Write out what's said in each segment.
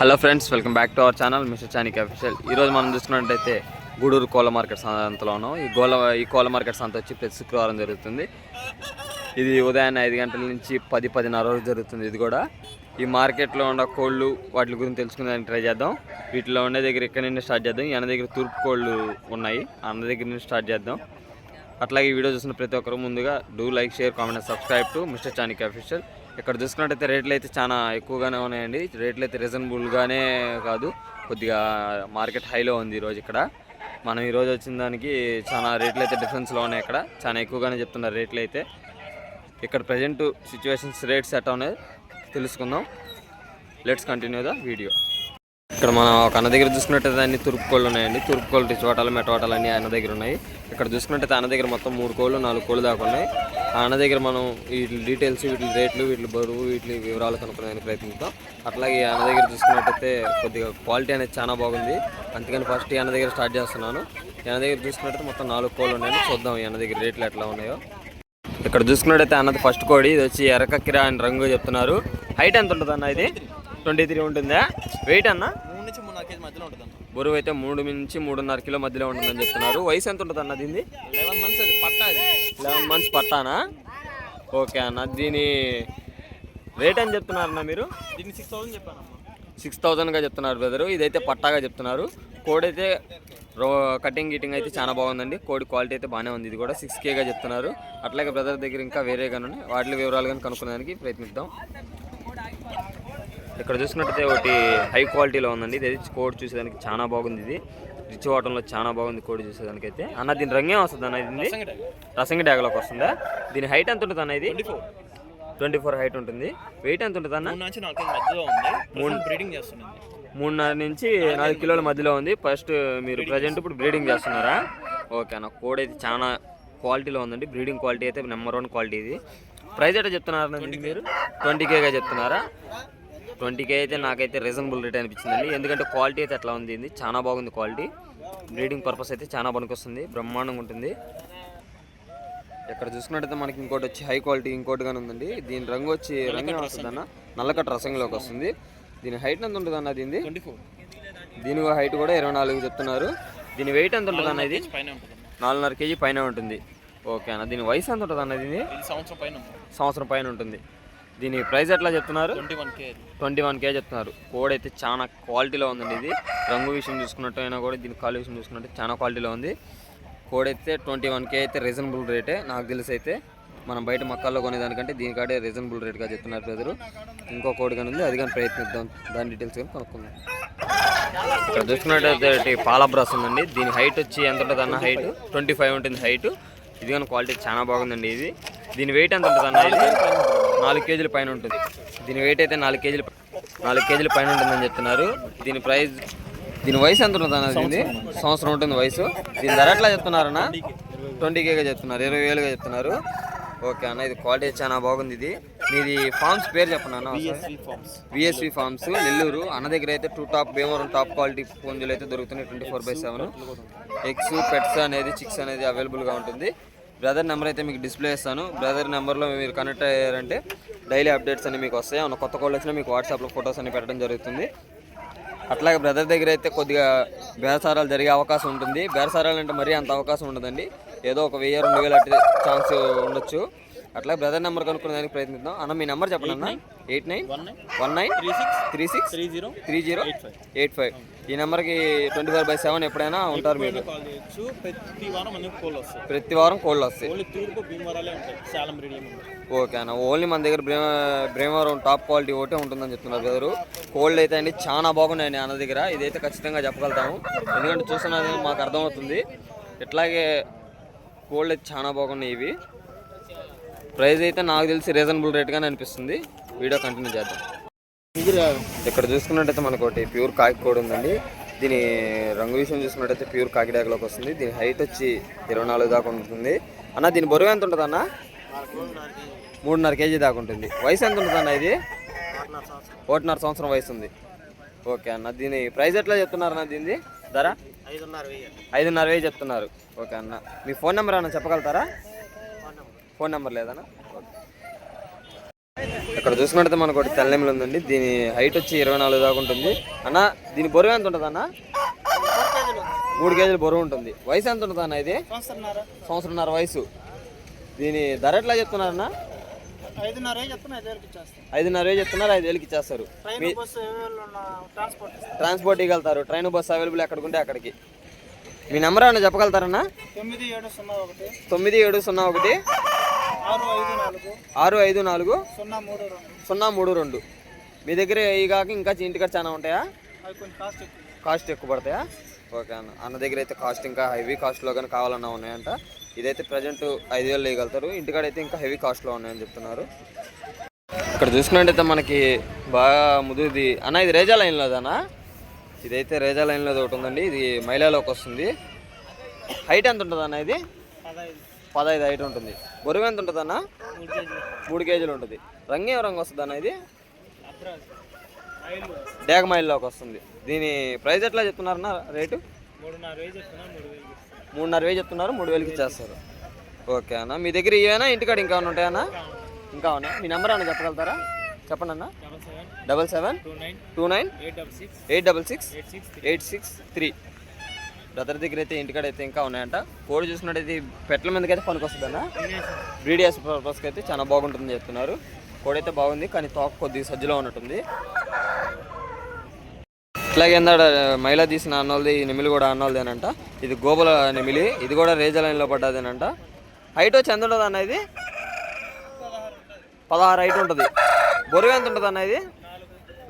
Hello friends welcome back to our channel. Mister Chanik official. ఈరోజు మనం చూసుకున్నట్టయితే గూడూరు కోళ్ళ మార్కెట్ సంతలో ఉన్నాం ఈ గోల ఈ కోళ్ళ మార్కెట్ సంత వచ్చి ప్రతి శుక్రవారం జరుగుతుంది. ఇది ఉదయాన్నే ఐదు గంటల నుంచి పది పదిన్నర వరకు జరుగుతుంది ఇది కూడా. ఈ మార్కెట్లో ఉన్న కోళ్ళు వాటి గురించి తెలుసుకునేదానికి ట్రై చేద్దాం. వీటిలో ఉండే దగ్గర ఇక్కడ నుండి స్టార్ట్ చేద్దాం? అన్న దగ్గర తూర్పు కోళ్ళు ఉన్నాయి. ఆ అన్న దగ్గర నుండి స్టార్ట్ చేద్దాం. అట్లాగే ఈ వీడియో చూసిన ప్రతి ఒక్కరు ముందుగా do like share comment subscribe to mister Chanik official. ఇక్కడ చూసుకున్నట్టయితే రేట్లు అయితే చాలా ఎక్కువగానే ఉన్నాయండి. రేట్లు అయితే రీజనబుల్గానే కాదు కొద్దిగా మార్కెట్ హైలో ఉంది ఈరోజు ఇక్కడ. మనం ఈరోజు వచ్చిన దానికి చాలా రేట్లు అయితే డిఫరెన్స్లో ఉన్నాయి ఇక్కడ. చాలా ఎక్కువగానే చెప్తున్నారు రేట్లు అయితే. ఇక్కడ ప్రజెంట్ సిచ్యువేషన్స్ రేట్స్ ఎట్లా ఉన్నాయి తెలుసుకుందాం. Let's continue the video. ఇక్కడ మనం ఒక అన్న దగ్గర చూసుకున్నట్టయితే అన్ని తూర్పు కోళ్ళు ఉన్నాయండి. తూర్పు కోళ్ళు రిచోటాలు మెటోటాలు అన్ని ఆయన దగ్గర ఉన్నాయి. ఇక్కడ చూసుకున్నట్టయితే అన్న దగ్గర మొత్తం మూడు కోళ్ళు నాలుగు కోళ్ళు దాకా ఉన్నాయి. ఆ అన్న దగ్గర మనం వీటి డీటెయిల్స్ వీటి రేట్లు వీటి బరువు వీటి వివరాలు కనుక్కునేదానికి ప్రయత్నిస్తాం అట్లాగే ఈ అన్న దగ్గర చూసుకున్నట్టయితే కొద్దిగా క్వాలిటీ అనేది చాలా బాగుంది. అందుకని ఫస్ట్ అన్న దగ్గర స్టార్ట్ చేస్తున్నాను. అన్న దగ్గర చూసుకున్నట్టయితే మొత్తం నాలుగు కోళ్ళు ఉన్నాయని చూద్దాం అన్న దగ్గర రేట్లు ఎట్లా ఉన్నాయో. ఇక్కడ చూసుకున్నట్టయితే అన్నది ఫస్ట్ కోడి. ఇది వచ్చి ఎర్రకక్కిరా అని రంగు చెప్తున్నారు. హైట్ ఎంత ఉంటుంది అన్న ఇది? ట్వంటీ త్రీ ఉంటుందా? వెయిట్ అన్న మూడు నుంచి మూడున్నర కేజీ మధ్యలో ఉంటుంది అన్న బరువు అయితే మూడు నుంచి మూడున్నర కిలో మధ్యలో ఉంటుందని చెప్తున్నారు. వయసు ఎంత ఉంటుంది అన్న దీన్ని లెవెన్ మంత్స్ అది పట్టా లెవెన్ మంత్స్ పట్టానా? ఓకే అన్న దీని రేట్ అని చెప్తున్నారు అన్న మీరు? దీన్ని సిక్స్ థౌసండ్ చెప్పాను సిక్స్ థౌజండ్గా చెప్తున్నారు బ్రదరు ఇదైతే పట్టాగా చెప్తున్నారు. కోడి అయితే రో కటింగ్ గిటింగ్ అయితే చాలా బాగుందండి. కోడి క్వాలిటీ అయితే బాగానే ఉంది. ఇది కూడా సిక్స్ కేగా చెప్తున్నారు. అట్లాగే బ్రదర్ దగ్గర ఇంకా వేరేగా ఉన్నాయి. వాటి వివరాలు కానీ కనుక్కునేదానికి ప్రయత్నిద్దాం. ఇక్కడ చూసుకున్నట్టయితే ఒకటి హై క్వాలిటీలో ఉందండి. ఇది కోడి చూసేదానికి చాలా బాగుంది ఇది. రిచ్ వాటంలో చాలా బాగుంది కోడి చూసేదానికి అయితే అన్న దీని రంగే వస్తుంది అన్న ఇది? రసంగి డ్యాగలోకి వస్తుందా? దీని హైట్ ఎంత ఉంటుంది అన్న ఇది? Twenty four. హైట్ ఉంటుంది. వెయిట్ ఎంత ఉంటుంది అన్న? మూడు బ్రీడింగ్ మూడున్నర నుంచి నాలుగు కిలోల మధ్యలో. ఉంది. ఫస్ట్ మీరు ప్రజెంట్ ఇప్పుడు బ్రీడింగ్ చేస్తున్నారా? ఓకే అన్న కోడ్ అయితే చాలా క్వాలిటీలో ఉందండి. బ్రీడింగ్ క్వాలిటీ అయితే నెంబర్ వన్ క్వాలిటీ ఇది. ప్రైస్ ఎట్లా చెప్తున్నారు మీరు? ట్వంటీ కేగా చెప్తున్నారా? ట్వంటీ కే అయితే నాకైతే రీజనబుల్ రేట్ అనిపించిందండి. ఎందుకంటే క్వాలిటీ అయితే అట్లా ఉంది. చాలా బాగుంది క్వాలిటీ బ్రీడింగ్ పర్పస్ అయితే చాలా పనికొస్తుంది. బ్రహ్మాండంగా ఉంటుంది. ఇక్కడ చూసుకున్నట్టయితే మనకి ఇంకోటి వచ్చి హై క్వాలిటీ ఇంకోటి కానీ ఉందండి. దీని రంగు వచ్చి రంగు వస్తుంది అన్న నల్లకట్ట రసంలోకి వస్తుంది. దీని హైట్ ఎంత ఉంటుంది అన్న దీనిది దీని హైట్ కూడా ఇరవై నాలుగు చెప్తున్నారు. దీని వెయిట్ ఎంత ఉంటుంది అన్న ఇది? పైన ఉంటుంది అన్న. నాలుగున్నర కేజీ పైన ఉంటుంది. ఓకే అన్న దీని వయసు ఎంత ఉంటుంది అన్న దీని సంవత్సరం పైన సంవత్సరం పైన ఉంటుంది. దీని ప్రైస్ ఎట్లా చెప్తున్నారు? Twenty one K. Twenty one K చెప్తున్నారు. కోడ్ అయితే చాలా క్వాలిటీలో ఉందండి ఇది. రంగు విషయం చూసుకున్నట్టు అయినా కూడా దీని కాలు విషయం చూసుకున్నట్టు చాలా క్వాలిటీలో ఉంది. కోడ్ అయితే ట్వంటీ వన్ కే అయితే రీజనబుల్ రేటే నాకు తెలిసి అయితే మనం బయట మక్కల్లో కొనేదానికంటే దీనికాడే రీజనబుల్ రేట్గా చెప్తున్నారు బ్రదరు. ఇంకో కోడ్ కానీ ఉంది అది కానీ ప్రయత్నిద్దాం. దాని డీటెయిల్స్ కానీ కనుక్కుందాం. ఇక్కడ చూసుకున్నట్టయితే ఒకటి పాల బ్రష్ ఉందండి. దీని హైట్ వచ్చి ఎంత ఉంటుంది అన్న హైట్ ట్వంటీ ఫైవ్ ఉంటుంది హైట్ ఇది కానీ క్వాలిటీ చాలా బాగుందండి ఇది. దీని వెయిట్ ఎంత ఉంటుంది అన్న ఇది నాలుగు కేజీల పైన ఉంటుంది. దీని వెయిట్ అయితే నాలుగు కేజీల నాలుగు కేజీల పైన ఉంటుందని చెప్తున్నారు. దీని ప్రైస్ దీని వయసు ఎంత ఉంటుంది అన్న దీని సంవత్సరం ఉంటుంది వయసు. దీని ధర ఎట్లా చెప్తున్నారన్న ట్వంటీ కేగా చెప్తున్నారు. ఇరవై వేలుగా చెప్తున్నారు. ఓకే అన్న ఇది క్వాలిటీ చాలా బాగుంది ఇది. మీది ఫార్మ్స్ పేరు చెప్పండి అన్న విఎస్వి ఫార్మ్స్ నెల్లూరు. అన్న దగ్గర అయితే two top Bhimavaram top quality పుంజులు అయితే దొరుకుతున్నాయి twenty four by seven eggs pets అనేది చిక్స్ అనేది అవైలబుల్గా ఉంటుంది. బ్రదర్ నెంబర్ అయితే మీకు డిస్ప్లే చేస్తాను. బ్రదర్ నెంబర్లో మీరు కనెక్ట్ అయ్యారంటే డైలీ అప్డేట్స్ అన్ని మీకు వస్తాయి. ఏమన్నా కొత్త కాల్ వచ్చినా మీకు వాట్సాప్లో ఫొటోస్ అన్ని పెట్టడం జరుగుతుంది. అట్లాగే బ్రదర్ దగ్గర అయితే కొద్దిగా బేరసారాలు జరిగే అవకాశం ఉంటుంది. బేరసారాలు అంటే మరీ అంత అవకాశం ఉండదండి. ఏదో ఒక వెయ్యి రెండు వేలు అట్లా ఛాన్స్ ఉండొచ్చు. అట్లా బ్రదర్ నెంబర్ కనుక్కునే దానికి ప్రయత్నిద్దాం. అన్న మీ నెంబర్ చెప్పండి అన్న. Eight nine one nine three six three six three zero three zero eight five. Eight five. ఈ నెంబర్కి ట్వంటీ ఫోర్ బై సెవెన్ ఎప్పుడైనా ఉంటారు మీరు. ప్రతి వారం కోళ్ళు వస్తాయి. ఓకే అన్న ఓన్లీ మన దగ్గర బ్రేమ బ్రేమవరం టాప్ క్వాలిటీ ఒకటే ఉంటుందని చెప్తున్నారు బ్రదరు. కోల్డ్ అయితే అండి చాలా బాగున్నాయండి అన్న దగ్గర. ఇదైతే ఖచ్చితంగా చెప్పగలుగుతాము. ఎందుకంటే చూస్తున్నది మాకు అర్థమవుతుంది. ఇట్లాగే కోల్డ్ అయితే చాలా బాగున్నాయి ఇవి. ప్రైస్ అయితే నాకు తెలిసి రీజనబుల్ రేట్గానే అనిపిస్తుంది. వీడియో కంటిన్యూ చేద్దాం. ఇక్కడ చూసుకున్నట్టయితే మనకు ఒకటి ప్యూర్ కాకి కూడా ఉందండి. దీని రంగు విషయం చూసుకున్నట్టయితే ప్యూర్ కాకిడాకలోకి వస్తుంది. దీని హైట్ వచ్చి ఇరవై నాలుగు దాకా ఉంటుంది. అన్న దీని బరువు ఎంత ఉంటుంది అన్న మూడున్నర కేజీ దాకా ఉంటుంది. వయసు ఎంత ఉంటుంది అన్న ఇది? ఒకటిన్నర సంవత్సరం వయసు ఉంది ఓకే అన్న దీని ప్రైస్ ఎట్లా చెప్తున్నారు అన్న దీనిది? ధర? ఐదున్నర వెయ్యి చెప్తున్నారు. ఓకే అన్న మీ ఫోన్ నెంబర్ అన్న చెప్పగలుగుతారా? ఫోన్ నెంబర్ లేదన్నా ఇక్కడ చూసుకుంటే మనకు ఒకటి తెల్లెమ్మలు ఉందండి. దీని హైట్ వచ్చి ఇరవై నాలుగు దాకా ఉంటుంది. అన్న దీని బరువు ఎంత ఉంటుంది అన్న మూడు కేజీలు బరువు ఉంటుంది. వయసు ఎంత ఉంటుంది అన్న ఇది? సంవత్సరంన్నర. వయసు. దీని ధర ఎట్లా చెప్తున్నారన్న? ఐదున్నర వేలు చెప్తున్నారు ఐదు వేలకి ఇచ్చేస్తారు. ట్రాన్స్పోర్ట్ ఇవ్వగలుగుతారు ట్రైన్ బస్సు అవైలబుల్ ఎక్కడికి ఉంటే అక్కడికి. మీ నెంబర్ ఏమన్నా చెప్పగలుగుతారన్నా? తొమ్మిది ఏడు సున్నా ఒకటి తొమ్మిది ఏడు సున్నా ఒకటి ఆరు ఐదు నాలుగు. సున్నా మూడు రెండు. మీ దగ్గర ఈ కాక ఇంకా ఇంటికాడ చాలా ఉంటాయా? కాస్ట్ ఎక్కువ. పడతాయా? ఓకే అన్న. అన్న దగ్గర అయితే కాస్ట్ ఇంకా హెవీ కాస్ట్లో కానీ కావాలన్నా ఉన్నాయంట. ఇదైతే ప్రజెంట్ ఐదు వేలు వేయగలుగుతారు ఇంటికాడ అయితే ఇంకా హెవీ కాస్ట్లో ఉన్నాయని చెప్తున్నారు. ఇక్కడ చూసుకున్నట్టయితే మనకి బాగా ముదుది అన్న ఇది రేజా లైన్లో అన్న? ఇదైతే రేజా లైన్లో ఒకటి ఉందండి. ఇది మైలాలోకి వస్తుంది. హైట్ ఎంత ఉంటుంది అన్న ఇది పదహైదు హైట్ ఉంటుంది. బరువు ఎంత ఉంటుంది అన్న? మూడు కేజీలు ఉంటుంది. రంగు ఏ రంగు వస్తుంది అన్న ఇది? డేగ మైల్లోకి వస్తుంది. దీని ప్రైస్ ఎట్లా చెప్తున్నారన్న రేటు? మూడున్నర వేలు చెప్తున్నారు మూడు వేలకి ఇచ్చేస్తారు. ఓకే అన్న. మీ దగ్గర ఇవేనా? ఇంటికాడ ఇంకా ఏమైనా ఉంటాయన్నా? ఇంకా ఉన్నాయి? మీ నెంబర్ ఏమైనా చెప్పగలుగుతారా? చెప్పండి అన్న. Double seven two nine two nine eight double six eight double six eight six eight six three brother దగ్గర అయితే ఇంటికాడ అయితే ఇంకా ఉన్నాయంట. కోడి చూసినట్టయితే పెట్టల మీదకి అయితే అన్న బ్రీడియస్ పర్పస్కి అయితే చాలా బాగుంటుంది చెప్తున్నారు. కోడి అయితే బాగుంది కానీ తోక కొద్దిగా సజ్జలో ఉన్నట్టుంది. ఇట్లాగే ఏందాడ మైలా తీసిన అన్నోళ్ళది ఈ నిమిలి కూడా అన్నోళ్ళదేనంట. ఇది గోబుల నెమిలి ఇది కూడా రేజర్ లైన్లో పడ్డదేనంట. హైట్ వచ్చి ఎంత ఉంటుంది అన్న ఇది? పదహారు హైట్ ఉంటుంది. బొరుగు ఎంత ఉంటుంది అన్న ఇది?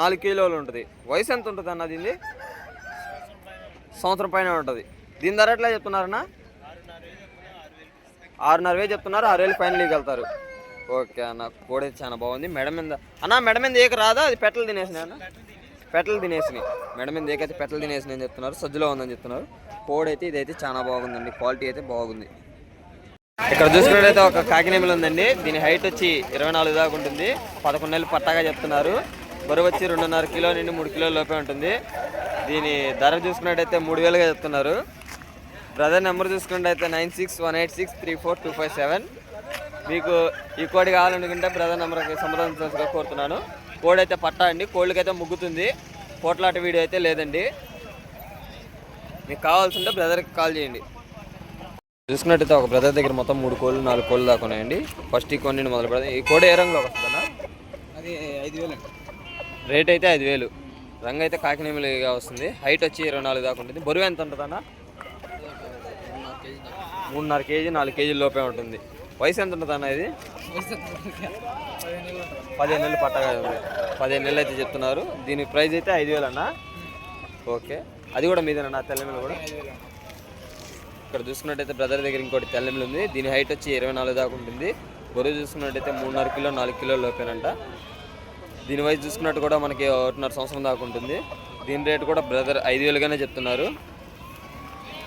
నాలుగు కిలోలు ఉంటుంది. వయసు ఎంత ఉంటుంది అన్నది సంవత్సరం పైన ఉంటుంది. దీని ధర ఎట్లా చెప్తున్నారన్నా ఆరున్నర వేలు చెప్తున్నారు ఆరు వేలు ఫైనల్ వెళ్తారు ఓకే అన్న కోడి అయితే చాలా బాగుంది. మెడ మీద అన్న మెడ మీద ఏక రాదా? అది పెట్టలు తినేసినాయి అన్న? పెట్టలు తినేసినాయి. మెడ మీద ఏకైతే పెట్టలు తినేసినాయి అని చెప్తున్నారు సజ్జలో ఉందని చెప్తున్నారు. కోడి అయితే ఇదైతే చాలా బాగుందండి క్వాలిటీ అయితే బాగుంది. ఇక్కడ చూసుకున్నట్టయితే ఒక కాకినేమిలు ఉందండి. దీని హైట్ వచ్చి ఇరవై నాలుగు దాకా ఉంటుంది. పదకొండు నెలలు పట్టాగా చెప్తున్నారు. బరువు వచ్చి రెండున్నర కిలో నుండి మూడు కిలోల లోపే ఉంటుంది. దీని ధర చూసుకున్నట్టయితే మూడు వేలుగా చెప్తున్నారు. బ్రదర్ నెంబర్ చూసుకున్నట్టయితే nine six one eight six three four two five seven మీకు ఈ కోడి కావాలనుకుంటే బ్రదర్ నెంబర్కి సంప్రదించాల్సిగా కోరుతున్నాను. కోడి అయితే పట్టా అండి. కోళ్ళకైతే ముగ్గుతుంది. పోట్లాట వీడియో అయితే లేదండి. మీకు కావాల్సింటే బ్రదర్కి కాల్ చేయండి. చూసుకున్నట్టయితే ఒక బ్రదర్ దగ్గర మొత్తం మూడు కోళ్ళు నాలుగు కోళ్ళు దాకా ఉన్నాయండి. ఫస్ట్ ఈ కొన్ని మొదలు పెడదాం ఈ కోడి ఏ రంగులోకి వస్తుందన్నా? అది ఐదు వేలు రేట్ అయితే ఐదు వేలు. రంగు అయితే కాకినేమిలిగా వస్తుంది. హైట్ వచ్చి ఇరవై నాలుగు దాకా ఉంటుంది. బరువు ఎంత ఉంటుంది అన్న? మూడున్నర కేజీ నాలుగు కేజీల లోపే ఉంటుంది. వయసు ఎంత ఉంటుంది అన్న ఇది? పదిహేను నెలలు పట్టగా ఉంది. పదిహేను నెలలు అయితే చెప్తున్నారు. దీని ప్రైస్ అయితే ఐదు వేలు అన్న. ఓకే. అది కూడా మీదేనన్నా తెల్లమిల్లు కూడా? ఇక్కడ చూసుకున్నట్టయితే బ్రదర్ దగ్గర ఇంకోటి తెల్లమిల్లు ఉంది. దీని హైట్ వచ్చి ఇరవై నాలుగు దాకా ఉంటుంది. బరువు చూసుకున్నట్టయితే మూడున్నర కిలో నాలుగు కిలో లోపేనంట. దీని వయసు చూసుకున్నట్టు కూడా మనకి ఒకటిన్నర సంవత్సరం దాకా ఉంటుంది. దీని రేట్ కూడా బ్రదర్ ఐదు వేలుగానే చెప్తున్నారు.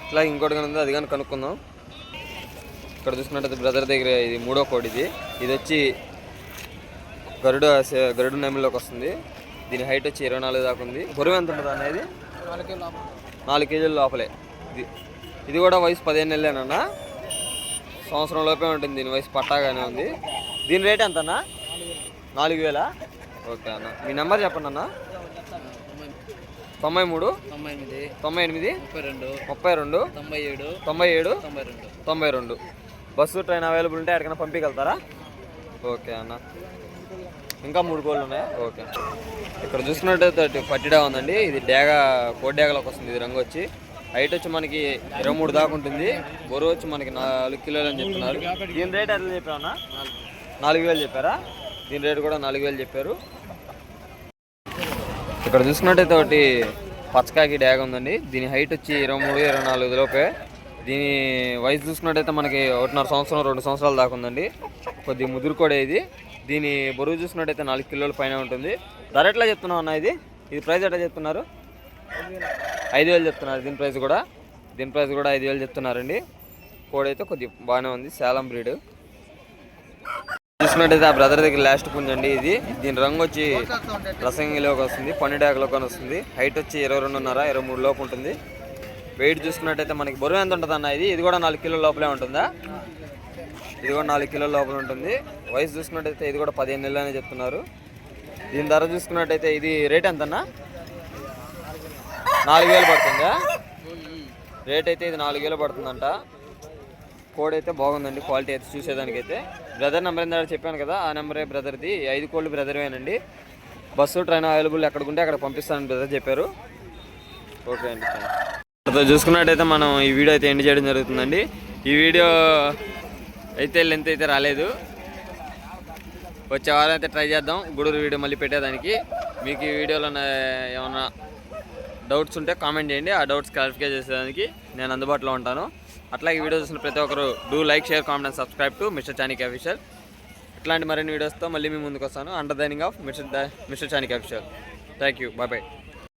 ఇట్లా ఇంకోటి కానీ ఉంది? అది కానీ కనుక్కుందాం. ఇక్కడ చూసుకున్నట్టయితే బ్రదర్ దగ్గర ఇది మూడో కోడి ఇది. ఇది వచ్చి గరుడు గరుడు నెమిలోకి వస్తుంది. దీని హైట్ వచ్చి ఇరవై నాలుగు దాకా ఉంది. బరువు ఎంత ఉంటుంది అనేది? నాలుగు కేజీల లోపలే. ఇది ఇది కూడా వయసు పదిహేను నెలలేనన్నా సంవత్సరం లోపే ఉంటుంది. దీని వయసు పట్టాగానే ఉంది. దీని రేట్ ఎంతన్నా? నాలుగు వేలా? ఓకే అన్న. మీ నెంబర్ చెప్పండి అన్న. తొంభై మూడు. తొంభై ఎనిమిది. తొంభై ఎనిమిది ముప్పై రెండు. ముప్పై రెండు తొంభై ఏడు. తొంభై ఏడు తొంభై రెండు. తొంభై రెండు బస్సు ట్రైన్ అవైలబుల్ ఉంటే ఎక్కడికైనా పంపించగలుగుతారా ఓకే అన్న. ఇంకా మూడు కోళ్ళు ఉన్నాయా? ఓకే. ఇక్కడ చూసుకున్నట్టయితే పట్టిడా ఉందండి. ఇది డేగ కోడ్డేగలోకి వస్తుంది. ఇది రంగు వచ్చి. హైట్ వచ్చి మనకి ఇరవై మూడు దాకా ఉంటుంది. బరువు వచ్చి మనకి నాలుగు కిలోలు అని చెప్తున్నారు. దీని రేట్ ఎట్లా చెప్పామన్నా నాలుగు వేలు చెప్పారా? దీని రేట్ కూడా నాలుగు వేలు చెప్పారు. ఇక్కడ చూసుకున్నట్టయితే ఒకటి పచ్చకాకి డ్యాగ్ ఉందండి. దీని హైట్ వచ్చి ఇరవై మూడు ఇరవై నాలుగు లోపే. దీని వయసు చూసుకున్నట్టయితే మనకి ఒకటిన్నర సంవత్సరం రెండు సంవత్సరాల దాకా ఉందండి. కొద్ది ముదురు కూడా ఇది. దీని బరువు చూసుకున్నట్టయితే నాలుగు కిలోల పైన ఉంటుంది. ధర ఎట్లా చెప్తున్నావు అన్న ఇది? ఇది ప్రైస్ ఎట్లా చెప్తున్నారు? ఐదు వేలు చెప్తున్నారు దీని ప్రైస్ కూడా. దీని ప్రైస్ కూడా ఐదు వేలు చెప్తున్నారండి. కోడైతే కొద్దిగా కొద్ది బాగానే ఉంది. సేలం బ్రీడ్. చూసినట్టయితే ఆ బ్రదర్ దగ్గర లాస్ట్ పుంజండి ఇది. దీని రంగు వచ్చి రసంగిలోకి వస్తుంది పన్నెండాకలోకి వస్తుంది. హైట్ వచ్చి ఇరవై రెండున్నర ఇరవై మూడు లోపు ఉంటుంది. వెయిట్ చూసుకున్నట్టయితే మనకి బరువు ఎంత ఉంటుంది అన్న ఇది. ఇది కూడా నాలుగు కిలోల లోపలే ఉంటుందా? ఇది కూడా నాలుగు కిలోల లోపల ఉంటుంది. వయసు చూసుకున్నట్టయితే ఇది కూడా పదిహేను నెలలు అని చెప్తున్నారు. దీని ధర చూసుకున్నట్టయితే ఇది రేట్ ఎంతన్నా? నాలుగు వేలు పడుతుందా? రేట్ అయితే ఇది నాలుగు వేలు పడుతుందంట. కోడ్ అయితే బాగుందండి క్వాలిటీ అయితే చూసేదానికైతే. బ్రదర్ నెంబర్ ఏంటో చెప్పాను కదా ఆ నెంబరే బ్రదర్ది ఐదు కోళ్ళు బ్రదర్వేనండి బస్సు ట్రైన్ అవైలబుల్ ఎక్కడ ఉంటే అక్కడ పంపిస్తానని బ్రదర్ చెప్పారు. ఓకే అండి థాంక్స్. చూసుకున్నట్టయితే మనం ఈ వీడియో అయితే ఎండ్ చేయడం జరుగుతుందండి. ఈ వీడియో అయితే లెంత్ అయితే రాలేదు. వచ్చే వారం అయితే ట్రై చేద్దాం. గూడూరు వీడియో మళ్ళీ పెట్టేదానికి. మీకు ఈ వీడియోలో ఏమైనా ఏమన్నా డౌట్స్ ఉంటే కామెంట్ చేయండి. ఆ డౌట్స్ క్లారిఫై చేసేదానికి నేను అందుబాటులో ఉంటాను. అట్లాగే వీడియో చూసిన ప్రతి ఒక్కరు do like share comment and subscribe to mister Chanik official ఇట్లాంటి మరిన్ని వీడియోస్తో మళ్ళీ మీ ముందుకు వస్తాను under దైనింగ్ off mister mister Chanik official thank you bye bye